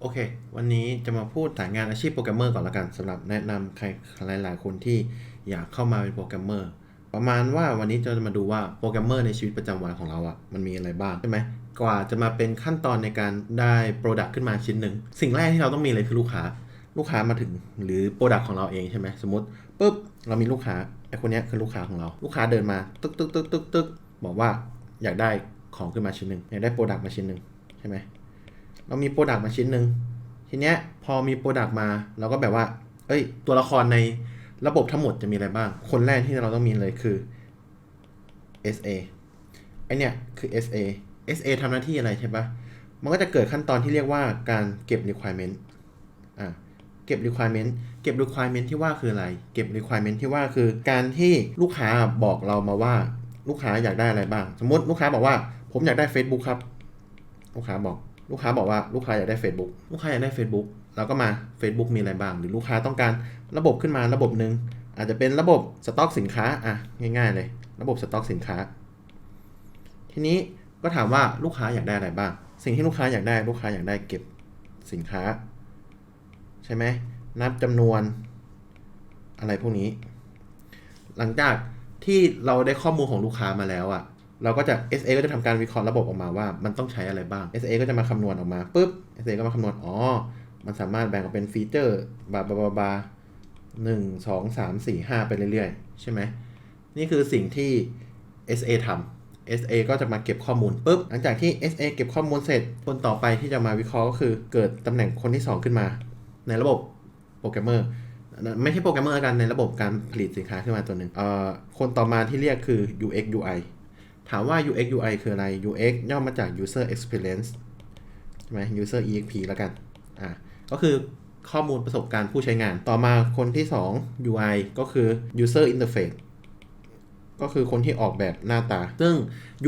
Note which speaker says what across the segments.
Speaker 1: โอเค วันนี้จะมาพูดสายงานอาชีพโปรแกรมเมอร์ก่อนละกันสำหรับแนะนำใครหลายๆ คนที่อยากเข้ามาเป็นโปรแกรมเมอร์ประมาณว่าวันนี้จะมาดูว่าโปรแกรมเมอร์ในชีวิตประจำวันของเราอะ่ะมันมีอะไรบ้างใช่ไหมกว่าจะมาเป็นขั้นตอนในการได้โปรดักต์ขึ้นมาชิ้นหนึ่งสิ่งแรกที่เราต้องมีเลยคือลูกค้า ลูกค้ามาถึงหรือโปรดักต์ของเราเองใช่ไหมสมมติปุ๊บเรามีลูกค้าไอคนนี้คือลูกค้าของเรา ลูกค้าเดินมาตึกตึกตึกตึกตึกบอกว่าอยากได้ของขึ้นมาชิ้นหนึ่งอยากได้โปรดักต์มาชิ้นหนึ่งใช่ไหม เรามีโปรดักต์มาชิ้นหนึ่งทีเนี้ยพอมีโปรดักต์มาเราก็แบบว่า เอ้ย ตัวละครในระบบทั้งหมดจะมีอะไรบ้าง คนแรกที่เราต้องมีเลยคือ SA ไอเนี้ยคือ SA SA ทำหน้าที่อะไรใช่ปะมันก็จะเกิดขั้นตอนที่เรียกว่าการเก็บ requirement อ่าเก็บ requirement เก็บ requirement ที่ว่าคืออะไร เก็บ requirement ที่ว่าคือการที่ลูกค้าบอกเรามาว่าลูกค้าอยากได้อะไรบ้าง สมมติลูกค้าบอกว่า ผมอยากได้ Facebook ครับ ลูกค้าบอก ลูกค้าบอกว่าลูกค้าอยากได้ Facebook ลูกค้าอยากได้ Facebook เราก็มา Facebook มีอะไรบ้าง หรือลูกค้าต้องการระบบขึ้นมาระบบหนึ่งอาจจะเป็นระบบสต็อกสินค้าอะง่าย ๆ เลย ระบบสต็อกสินค้า ทีนี้ก็ถามว่าลูกค้าอยากได้อะไรบ้าง สิ่งที่ลูกค้าอยากได้ลูกค้าอยากได้เก็บสินค้า ใช่ไหมนับจำนวนอะไรพวกนี้ หลังจากที่เราได้ข้อมูลของลูกค้ามาแล้วอะ เราก็จะ SA ก็จะทำการวิเคราะห์ระบบออกมาว่ามันต้องใช้อะไรบ้าง SA ก็จะมาคำนวณออกมาปุ๊บ SA ก็มาคำนวณอ๋อ มันสามารถแบ่งออกเป็นฟีเจอร์บาบาบาบาหนึ่งสองสามสี่ห้าไปเรื่อยๆ ใช่ไหมนี่คือสิ่งที่ SA ทำ SA ก็จะมาเก็บข้อมูลปุ๊บหลังจากที่ SA เก็บข้อมูลเสร็จ คนต่อไปที่จะมาวิเคราะห์ก็คือเกิดตำแหน่งคนที่ 2 ขึ้นมา ในระบบโปรแกรมเมอร์ไม่ใช่โปรแกรมเมอร์กันในระบบการผลิตสินค้าขึ้นมาตัวหนึ่งเอ่อคนต่อมาที่เรียกคือ UX UI ถามว่า UX UI คืออะไร UX ย่อมาจาก User Experience ใช่ไหม User EXP แล้วกัน อะ ก็คือข้อมูลประสบการณ์ผู้ใช้งาน ต่อมาคนที่ 2 UI ก็คือ User Interface ก็คือคนที่ออกแบบหน้าตา ซึ่ง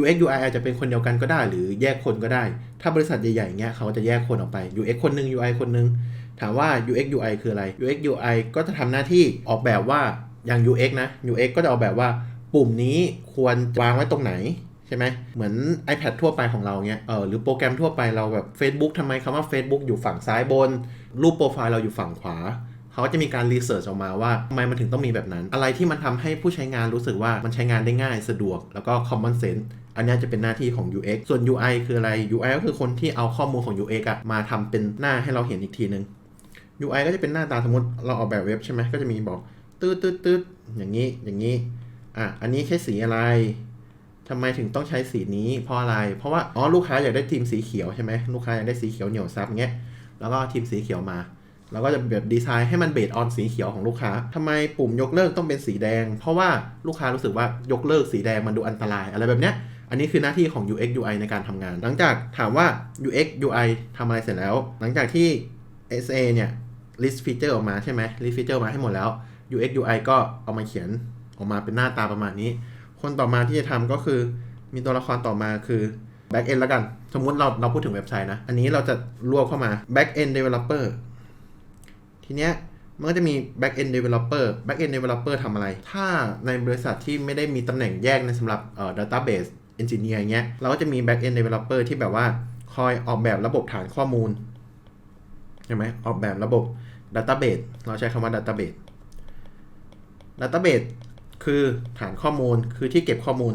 Speaker 1: UX UI อาจจะเป็นคนเดียวกันก็ได้ หรือแยกคนก็ได้ ถ้าบริษัทใหญ่ๆเงี้ยเขาจะแยกคนออกไป UX คนหนึ่ง UI คนหนึ่งถามว่า UX UI คืออะไร UX UI ก็จะทำหน้าที่ออกแบบว่าอย่าง UX นะ UX ก็จะออกแบบว่า ปุ่มนี้ควรวางไว้ตรงไหนใช่ไหมเหมือน iPad ทั่วไปของเราเงี้ยเออหรือโปรแกรมทั่วไปเราแบบ Facebook ทำไมคำว่า Facebook อยู่ฝั่งซ้ายบน รูปโปรไฟล์เราอยู่ฝั่งขวาเขาจะมีการรีเสิร์ชออกมาว่าทำไมมันถึงต้องมีแบบนั้น อะไรที่มันทำให้ผู้ใช้งานรู้สึกว่ามันใช้งานได้ง่ายสะดวก แล้วก็ common sense อันนี้จะเป็นหน้าที่ของ UX ส่วน UI คืออะไร UI ก็คือคนที่เอาข้อมูลของ UX อะมาทำเป็นหน้าให้เราเห็นอีกทีนึง UI ก็จะเป็นหน้าตาสมมติเราออกแบบเว็บใช่ไหมก็จะมีบอกตืดตืดตืดอย่างนี้อย่างนี้ อะอันนี้ใช้สีอะไรทำไมถึงต้องใช้สีนี้เพราะอะไร เพราะว่าอ๋อลูกค้าอยากได้ทีมสีเขียวใช่ไหมลูกค้าอยากได้สีเขียวเหนียวซับเงี้ยแล้วก็ทีมสีเขียวมาเราก็จะแบบดีไซน์ให้มันเบสออนสีเขียวของลูกค้าทำไมปุ่มยกเลิกต้องเป็นสีแดง เพราะว่าลูกค้ารู้สึกว่ายกเลิกสีแดงมันดูอันตรายอะไรแบบเนี้ย อันนี้คือหน้าที่ของ UX UI ในการทำงาน หลังจากถามว่า UX UI ทำอะไรเสร็จแล้ว หลังจากที่ SA เนี่ย list feature ออกมาใช่ไหม list feature มาให้หมดแล้ว UX UI ก็เอามาเขียน ออกมาเป็นหน้าตาประมาณนี้ คนต่อมาที่จะทำก็คือมีตัวละครต่อมาคือ back end แล้วกัน สมมุติเราเราพูดถึงเว็บไซต์นะ อันนี้เราจะรวบเข้ามา back end developer ทีเนี้ยมันก็จะมี back end developer back end developer ทำอะไร ถ้าในบริษัทที่ไม่ได้มีตำแหน่งแยกในสำหรับเอ่อ database engineer เงี้ย เราก็จะมี back end developer ที่แบบว่าคอยออกแบบระบบฐานข้อมูล ใช่ไหมออกแบบระบบ Database เราใช้คำว่า Database Database คือฐานข้อมูลคือที่เก็บข้อมูล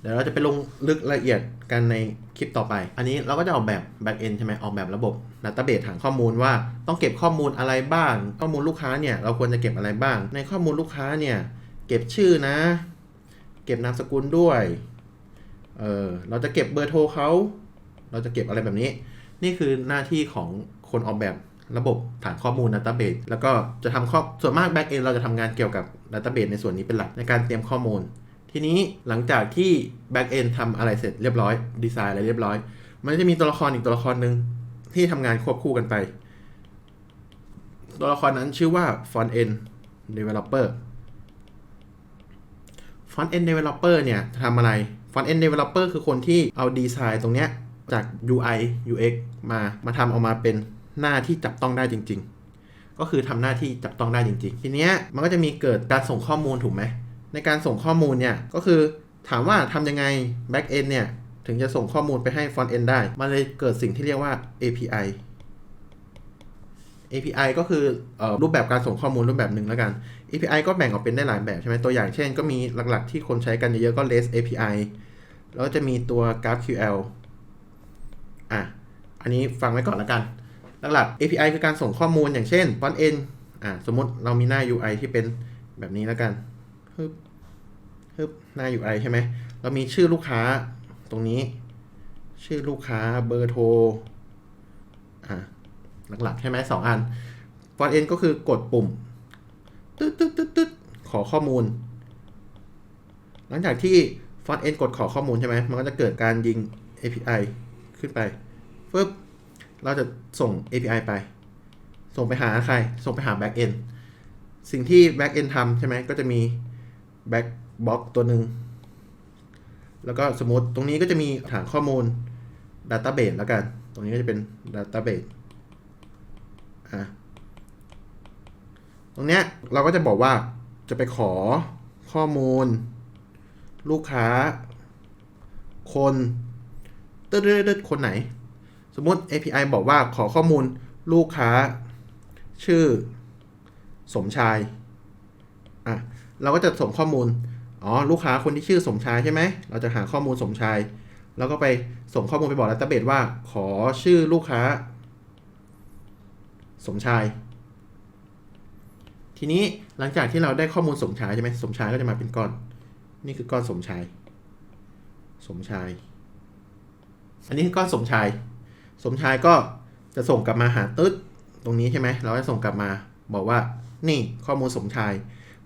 Speaker 1: เดี๋ยวเราจะไปลงลึกละเอียดกันในคลิปต่อไป อันนี้เราก็จะออกแบบ Back End ใช่ไหมออกแบบระบบ Database ฐานข้อมูลว่าต้องเก็บข้อมูลอะไรบ้าง ข้อมูลลูกค้าเนี่ยเราควรจะเก็บอะไรบ้าง ในข้อมูลลูกค้าเนี่ยเก็บชื่อนะ เก็บนามสกุลด้วย เออเราจะเก็บเบอร์โทรเขาเราจะเก็บอะไรแบบนี้ นี่คือหน้าที่ของคนออกแบบระบบฐานข้อมูล Database แล้วก็จะทำข้อส่วนมาก Back End เราจะทำงานเกี่ยวกับ Database ในส่วนนี้เป็นหลักในการเตรียมข้อมูล ทีนี้หลังจากที่ Back End ทำอะไรเสร็จเรียบร้อยดีไซน์อะไรเรียบร้อย มันจะมีตัวละครอีกตัวละครหนึ่งที่ทำงานควบคู่กันไป ตัวละครนั้นชื่อว่า Front End Developer Front End Developer เนี่ยทำอะไร Front End Developer คือคนที่เอาดีไซน์ตรงเนี้ยจาก UI UX มา มาทำออกมาเป็นหน้าที่จับต้องได้จริง ๆ ก็คือทำหน้าที่จับต้องได้จริง ๆ ทีเนี้ยมันก็จะมีเกิดการส่งข้อมูลถูกไหมในการส่งข้อมูลเนี่ยก็คือถามว่าทำยังไง Back End เนี่ยถึงจะส่งข้อมูลไปให้ front end ได้ มันเลยเกิดสิ่งที่เรียกว่า API API ก็คืออรูปแบบการส่งข้อมูลรูปแบบหนึ่งแล้วกัน API ก็แบ่งออกเป็นได้หลายแบบใช่ไหมตัวอย่างเช่น ก็มีหลักๆที่คนใช้กันเยอะๆก็ REST API แล้วจะมีตัว GraphQL อะ อันนี้ฟังไว้ก่อนแล้วกัน หลักๆ API คือการส่งข้อมูลอย่างเช่น front end อะสมมติเรามีหน้า UI ที่เป็นแบบนี้แล้วกันฮึบฮึบหน้า UI ใช่ไหม เรามีชื่อลูกค้าตรงนี้ ชื่อลูกค้าเบอร์โทรอะหลักๆ ใช่ไหมสองอัน front end ก็คือกดปุ่มตึ๊ดตึ๊ดตึ๊ดตึ๊ดขอข้อมูล หลังจากที่ front end กดขอข้อมูลใช่ไหมมันก็จะเกิดการยิง API ขึ้นไปฟึบ เราจะส่ง API ไป ส่งไปหาใคร ส่งไปหา back end สิ่งที่ back end ทำใช่ไหมก็จะมี back box ตัวหนึ่ง แล้วก็สมมติตรงนี้ก็จะมีฐานข้อมูล database แล้วกัน ตรงนี้ก็จะเป็น database อะตรงเนี้ยเราก็จะบอกว่าจะไปขอข้อมูล ลูกค้า คนตึ๊ดๆคนไหน สมมติ API บอกว่าขอข้อมูลลูกค้า ชื่อสมชาย อะ เราก็จะส่งข้อมูล อ๋อ ลูกค้าคนที่ชื่อสมชายใช่ไหม เราจะหาข้อมูลสมชาย แล้วก็ไปส่งข้อมูลไปบอกดัตเตอร์เบสว่า ขอชื่อลูกค้า สมชาย ทีนี้หลังจากที่เราได้ข้อมูลสมชายใช่ไหมสมชายก็จะมาเป็นก้อน นี่คือก้อนสมชาย สมชาย อันนี้คือก้อนสมชาย สมชายก็จะส่งกลับมาหาตึ๊ดตรงนี้ใช่ไหมเราจะส่งกลับมาบอกว่านี่ข้อมูลสมชาย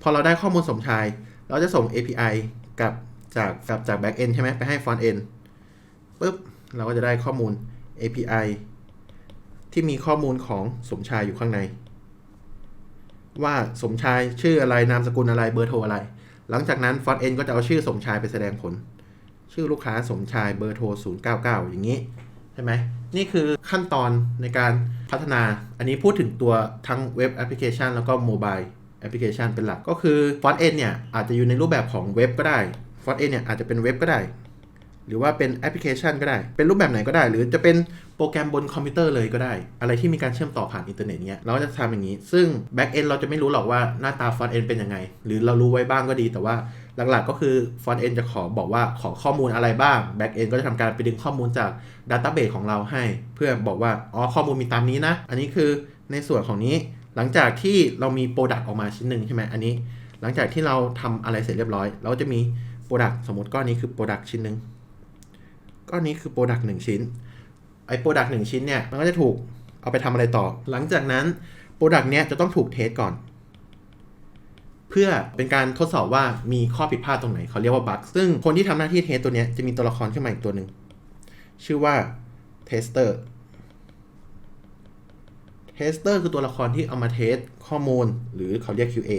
Speaker 1: พอเราได้ข้อมูลสมชาย เราจะส่ง API กับจากกับจาก back end ใช่ไหมไปให้ front end ปุ๊บเราก็จะได้ข้อมูล API ที่มีข้อมูลของสมชายอยู่ข้างใน ว่าสมชายชื่ออะไรนามสกุลอะไรเบอร์โทรอะไร หลังจากนั้น front end ก็จะเอาชื่อสมชายไปแสดงผล ชื่อลูกค้าสมชายเบอร์โทร099 อย่างนี้ใช่ไหม นี่คือขั้นตอนในการพัฒนา อันนี้พูดถึงตัวทั้งเว็บแอปพลิเคชันแล้วก็โมบายแอปพลิเคชันเป็นหลัก ก็คือ front end เนี่ยอาจจะอยู่ในรูปแบบของเว็บก็ได้ front end เนี่ยอาจจะเป็นเว็บก็ได้ หรือว่าเป็นแอปพลิเคชันก็ได้ เป็นรูปแบบไหนก็ได้ หรือจะเป็นโปรแกรมบนคอมพิวเตอร์เลยก็ได้ อะไรที่มีการเชื่อมต่อผ่านอินเทอร์เน็ตเนี้ยเราก็จะทำอย่างนี้ ซึ่ง back end เราจะไม่รู้หรอกว่าหน้าตา front end เป็นยังไง หรือเรารู้ไว้บ้างก็ดีแต่ว่า หลักๆก็คือ front end จะขอบอกว่าขอข้อมูลอะไรบ้าง back end ก็จะทำการไปดึงข้อมูลจาก database ของเราให้ เพื่อบอกว่า อ๋อ ข้อมูลมีตามนี้นะ อันนี้คือในส่วนของนี้ หลังจากที่เรามี product ออกมาชิ้นหนึ่งใช่ไหมอันนี้ หลังจากที่เราทำอะไรเสร็จเรียบร้อย เราจะมี product สมมติก้อนนี้คือ product ชิ้นหนึ่งก้อนนี้คือ Product 1 ชิ้น ไอ้ Product 1 ชิ้นเนี่ย มันก็จะถูกเอาไปทำอะไรต่อ หลังจากนั้น Product เนี้ยจะต้องถูกเทสก่อน เพื่อเป็นการทดสอบว่ามีข้อผิดพลาดตรงไหนเขาเรียกว่าบั๊กซึ่งคนที่ทำหน้าที่เทสตัวนี้จะมีตัวละครขึ้นมาอีกตัวหนึ่งชื่อว่า Tester Tester คือตัวละครที่เอามาเทสข้อมูลหรือเขาเรียก QA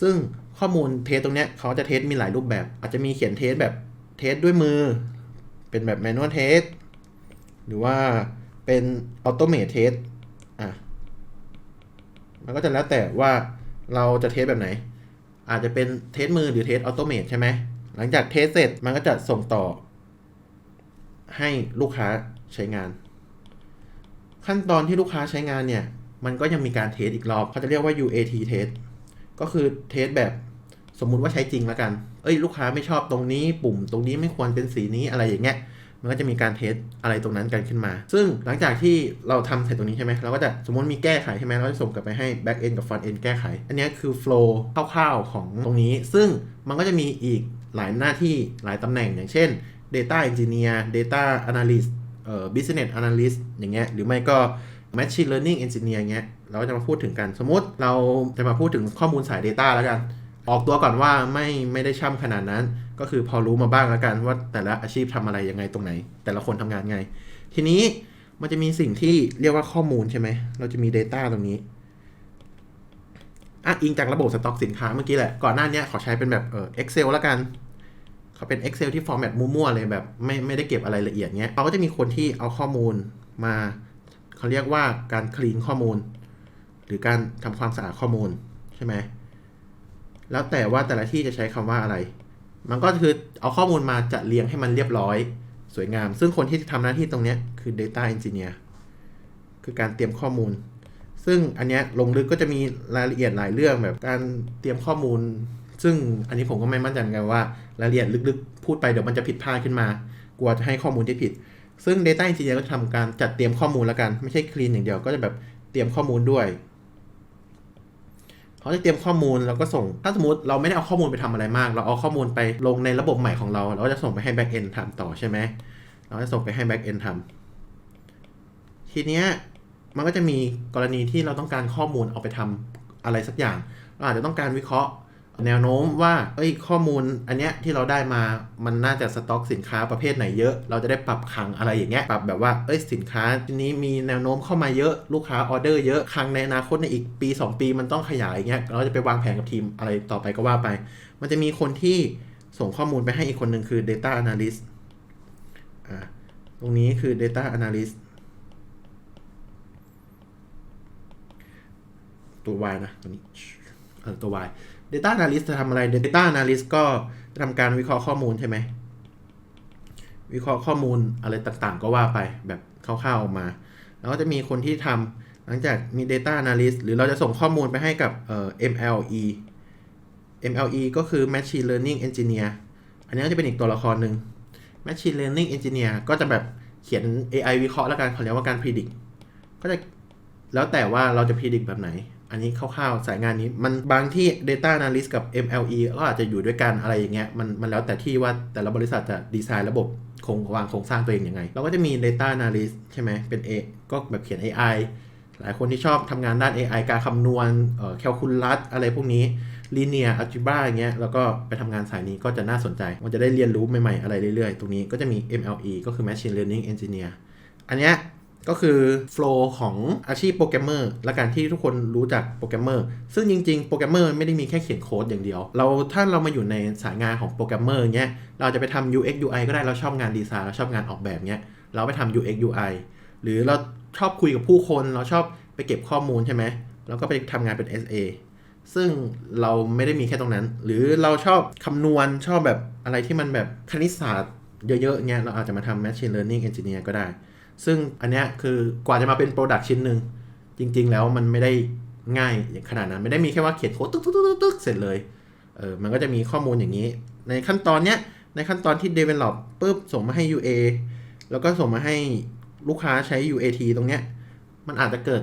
Speaker 1: ซึ่งข้อมูลเทสตรงเนี้ยเขาจะเทสมีหลายรูปแบบ อาจจะมีเขียนเทสแบบเทสด้วยมือ เป็นแบบ manual test หรือว่าเป็น automate test อะมันก็จะแล้วแต่ว่า เราจะเทสแบบไหน อาจจะเป็นเทสมือหรือเทส automate ใช่ไหม หลังจากเทสเสร็จมันก็จะส่งต่อ ให้ลูกค้าใช้งาน ขั้นตอนที่ลูกค้าใช้งานเนี่ย มันก็ยังมีการเทสอีกรอบเขาจะเรียกว่า UAT test ก็คือเทสแบบสมมุติว่าใช้จริงแล้วกัน เอ้ยลูกค้าไม่ชอบตรงนี้ ปุ่มตรงนี้ไม่ควรเป็นสีนี้อะไรอย่างเงี้ย มันก็จะมีการเทสอะไรตรงนั้นกันขึ้นมา ซึ่งหลังจากที่เราทำเสร็จตรงนี้ใช่ไหมเราก็จะสมมติมีแก้ไขใช่ไหมเราจะส่งกลับไปให้ back end กับ front end แก้ไข อันนี้คือ flow คร่าวๆของตรงนี้ ซึ่งมันก็จะมีอีกหลายหน้าที่หลายตำแหน่งอย่างเช่น data engineer data analyst เอ่อ business analyst อย่างเงี้ยหรือไม่ก็ machine learning engineer เงี้ยเราก็จะมาพูดถึงกัน สมมติเราจะมาพูดถึงข้อมูลสาย data แล้วกัน ออกตัวก่อนว่าไม่ไม่ได้ช่ำขนาดนั้น ก็คือพอรู้มาบ้างแล้วกันว่าแต่ละอาชีพทำอะไรยังไงตรงไหน แต่ละคนทำงานไง ทีนี้มันจะมีสิ่งที่เรียกว่าข้อมูลใช่ไหม เราจะมี Data ตรงนี้อะอิงจากระบบสต็อกสินค้าเมื่อกี้แหละ ก่อนหน้านี้ขอใช้เป็นแบบเออ Excel แล้วกัน เขาเป็น Excel ที่ฟอร์แมตมั่วๆเลยแบบไม่ไม่ได้เก็บอะไรละเอียดเงี้ยเขาก็จะมีคนที่เอาข้อมูลมาเขาเรียกว่าการคลีนข้อมูล หรือการทำความสะอาดข้อมูลใช่ไหมแล้วแต่ว่าแต่ละที่จะใช้คำว่าอะไร มันก็คือเอาข้อมูลมาจัดเรียงให้มันเรียบร้อย สวยงาม ซึ่งคนที่ทำหน้าที่ตรงนี้คือ Data Engineer คือการเตรียมข้อมูล ซึ่งอันเนี้ยลงลึกก็จะมีรายละเอียดหลายเรื่องแบบการเตรียมข้อมูล ซึ่งอันนี้ผมก็ไม่มั่นใจเหมือนกันว่ารายละเอียดลึกๆ พูดไปเดี๋ยวมันจะผิดพลาดขึ้นมา กลัวจะให้ข้อมูลที่ผิด ซึ่ง Data Engineer ก็จะทำการจัดเตรียมข้อมูลแล้วกัน ไม่ใช่คลีนอย่างเดียวก็จะแบบเตรียมข้อมูลด้วย เขาจะเตรียมข้อมูลแล้วก็ส่ง ถ้าสมมติเราไม่ได้เอาข้อมูลไปทำอะไรมาก เราเอาข้อมูลไปลงในระบบใหม่ของเรา เราก็จะส่งไปให้ Back End ทำต่อใช่ไหม เราจะส่งไปให้ Back End ทำทีเนี้ยมันก็จะมีกรณีที่เราต้องการข้อมูลเอาไปทำอะไรสักอย่าง เราอาจจะต้องการวิเคราะห์ แนวโน้มว่าเอ้ยข้อมูลอันเนี้ยที่เราได้มามันน่าจะสต็อกสินค้าประเภทไหนเยอะ เราจะได้ปรับคลังอะไรอย่างเงี้ยปรับแบบว่าเอ้ยสินค้าทีนี้มีแนวโน้มเข้ามาเยอะลูกค้าออเดอร์เยอะคลังในอนาคตในอีกปี 2 ปีมันต้องขยายอย่างเงี้ยเราจะไปวางแผนกับทีมอะไรต่อไปก็ว่าไป มันจะมีคนที่ส่งข้อมูลไปให้อีกคนหนึ่งคือ Data Analyst อ่าตรงนี้คือ Data Analyst ตัว Y นะตัวนี้ ตัว Y Data Analyst จะทำอะไร Data Analyst ก็ทำการวิเคราะห์ข้อมูลใช่ไหม วิเคราะห์ข้อมูลอะไรต่างๆ ก็ว่าไปแบบคร่าวๆออกมา แล้วก็จะมีคนที่ทำหลังจากมี Data Analyst หรือเราจะส่งข้อมูลไปให้กับเอ่อ MLE MLE ก็คือ Machine Learning Engineer อันนี้ก็จะเป็นอีกตัวละครหนึ่ง Machine Learning Engineer ก็จะแบบเขียน AI วิเคราะห์แล้วกันเขาเรียกว่าการ predict ก็จะแล้วแต่ว่าเราจะ predict แบบไหน อันนี้คร่าวๆสายงานนี้ มันบางที่ Data Analyst กับ MLE ก็อาจจะอยู่ด้วยกันอะไรอย่างเงี้ยมันมันแล้วแต่ที่ว่าแต่ละบริษัทจะดีไซน์ระบบโครงวางโครงสร้างตัวเองยังไง เราก็จะมี Data Analyst ใช่ไหมเป็น A ก็แบบเขียน AI หลายคนที่ชอบทำงานด้าน AI การคำนวณเอ่อแคลคูลัสอะไรพวกนี้ linear algebra อย่างเงี้ยแล้วก็ไปทำงานสายนี้ก็จะน่าสนใจ มันจะได้เรียนรู้ใหม่ๆอะไรเรื่อยๆ ตรงนี้ก็จะมี MLE ก็คือ Machine Learning Engineer อันเนี้ย ก็คือ flow ของอาชีพโปรแกรมเมอร์และการที่ทุกคนรู้จักโปรแกรมเมอร์ซึ่งจริงๆโปรแกรมเมอร์ไม่ได้มีแค่เขียนโค้ดอย่างเดียว เราถ้าเรามาอยู่ในสายงานของโปรแกรมเมอร์เงี้ยเราจะไปทำ UX UI ก็ได้เราชอบงานดีไซน์เราชอบงานออกแบบเงี้ยเราไปทำ UX UI หรือเราชอบคุยกับผู้คน เราชอบไปเก็บข้อมูลใช่ไหมเราก็ไปทำงานเป็น SA ซึ่งเราไม่ได้มีแค่ตรงนั้น หรือเราชอบคำนวณชอบแบบอะไรที่มันแบบคณิตศาสตร์เยอะๆเงี้ยเราอาจจะมาทำ Machine Learning Engineer ก็ได้ ซึ่งอันเนี้ยคือกว่าจะมาเป็นโปรดักชิ้นหนึ่งจริง ๆ แล้วมันไม่ได้ง่ายอย่างขนาดนั้น ไม่ได้มีแค่ว่าเขียนโค้ดตึ๊กตึ๊กตึ๊กตึ๊กเสร็จเลยเออมันก็จะมีข้อมูลอย่างนี้ ในขั้นตอนเนี้ยในขั้นตอนที่ develop ปุ๊บส่งมาให้ UA แล้วก็ส่งมาให้ลูกค้าใช้ UAT ตรงเนี้ยมันอาจจะเกิด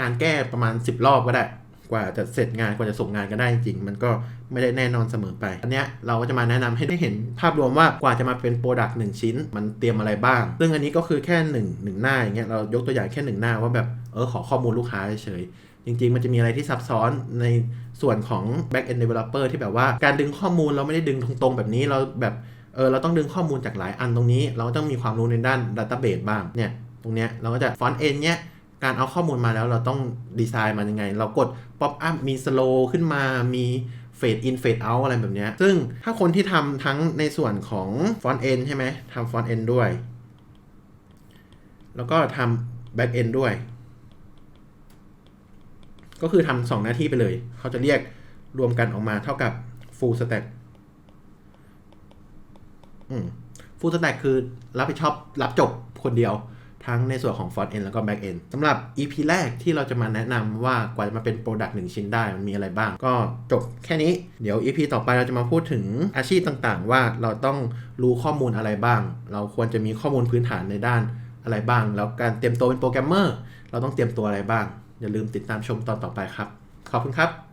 Speaker 1: การแก้ประมาณ 10 รอบก็ได้ กว่าจะเสร็จงานกว่าจะส่งงานกันได้จริงๆมันก็ไม่ได้แน่นอนเสมอไปอันเนี้ยเราก็จะมาแนะนำให้ได้เห็นภาพรวมว่ากว่าจะมาเป็นโปรดักต์หนึ่งชิ้น มันเตรียมอะไรบ้าง ซึ่งอันนี้ก็คือแค่หนึ่งหนึ่งหน้าอย่างเงี้ยเรายกตัวอย่างแค่หนึ่งหน้าว่าแบบเออขอข้อมูลลูกค้าเฉยๆจริงๆ มันจะมีอะไรที่ซับซ้อนในส่วนของ back end developer ที่แบบว่าการดึงข้อมูลเราไม่ได้ดึงตรงๆ แบบนี้เราแบบเออเราต้องดึงข้อมูลจากหลายอันตรงนี้ เราต้องมีความรู้ในด้าน database บ้างเนี่ยตรงเนี้ยเราก็จะ front end เนี้ย การเอาข้อมูลมาแล้วเราต้องดีไซน์มันยังไง เรากดป๊อปอัพมี slow ขึ้นมามีเฟดอินเฟดเอาอะไรแบบนี้ ซึ่งถ้าคนที่ทำทั้งในส่วนของฟอนต์เอนใช่ไหมทำฟอนต์เอนด้วย แล้วก็ทำแบ็กเอนด้วย ก็คือทำสองหน้าที่ไปเลย เขาจะเรียกรวมกันออกมาเท่ากับ full stack อืม full stack คือรับผิดชอบรับจบคนเดียว ทั้งในส่วนของ front end แล้วก็ back end สำหรับ EP แรกที่เราจะมาแนะนำว่ากว่าจะมาเป็น product หนึ่งชิ้นได้ มันมีอะไรบ้าง ก็จบแค่นี้ เดี๋ยว EP ต่อไปเราจะมาพูดถึงอาชีพต่างๆ ว่าเราต้องรู้ข้อมูลอะไรบ้าง เราควรจะมีข้อมูลพื้นฐานในด้านอะไรบ้าง แล้วการเตรียมตัวเป็นโปรแกรมเมอร์เราต้องเตรียมตัวอะไรบ้าง อย่าลืมติดตามชมตอนต่อไปครับ ขอบคุณครับ